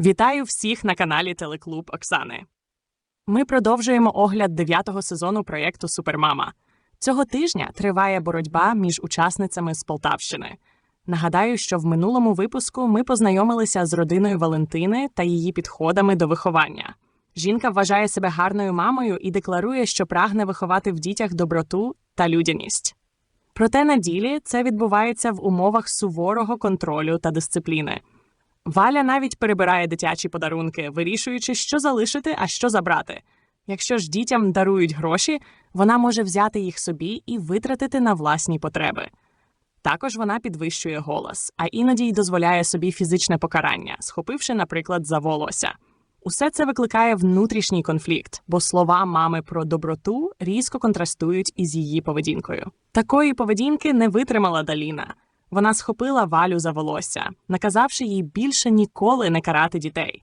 Вітаю всіх на каналі Телеклуб Оксани. Ми продовжуємо огляд дев'ятого сезону проєкту Супермама. Цього тижня триває боротьба між учасницями з Полтавщини. Нагадаю, що в минулому випуску ми познайомилися з родиною Валентини та її підходами до виховання. Жінка вважає себе гарною мамою і декларує, що прагне виховати в дітях доброту та людяність. Проте на ділі це відбувається в умовах суворого контролю та дисципліни. Валя навіть перебирає дитячі подарунки, вирішуючи, що залишити, а що забрати. Якщо ж дітям дарують гроші, вона може взяти їх собі і витратити на власні потреби. Також вона підвищує голос, а іноді й дозволяє собі фізичне покарання, схопивши, наприклад, за волосся. Усе це викликає внутрішній конфлікт, бо слова мами про доброту різко контрастують із її поведінкою. Такої поведінки не витримала Даліна. Вона схопила Валю за волосся, наказавши їй більше ніколи не карати дітей.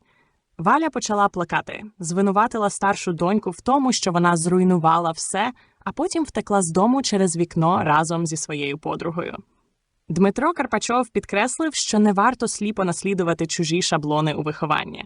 Валя почала плакати, звинуватила старшу доньку в тому, що вона зруйнувала все, а потім втекла з дому через вікно разом зі своєю подругою. Дмитро Карпачов підкреслив, що не варто сліпо наслідувати чужі шаблони у вихованні.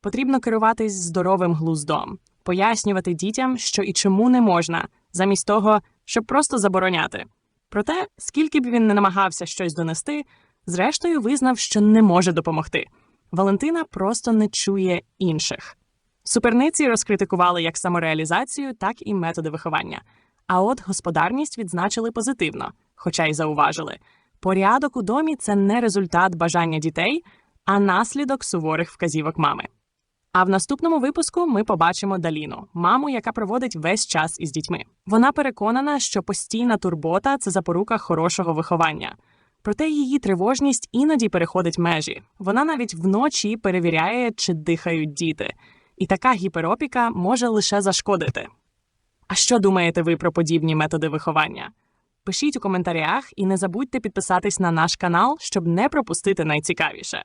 Потрібно керуватись здоровим глуздом, пояснювати дітям, що і чому не можна, замість того, щоб просто забороняти. Проте, скільки б він не намагався щось донести, зрештою визнав, що не може допомогти. Валентина просто не чує інших. Суперниці розкритикували як самореалізацію, так і методи виховання. А от господарність відзначили позитивно, хоча й зауважили. Порядок у домі це не результат бажання дітей, а наслідок суворих вказівок мами. А в наступному випуску ми побачимо Даліну, маму, яка проводить весь час із дітьми. Вона переконана, що постійна турбота це запорука хорошого виховання. Проте її тривожність іноді переходить межі. Вона навіть вночі перевіряє, чи дихають діти. І така гіперопіка може лише зашкодити. А що думаєте ви про подібні методи виховання? Пишіть у коментарях і не забудьте підписатись на наш канал, щоб не пропустити найцікавіше.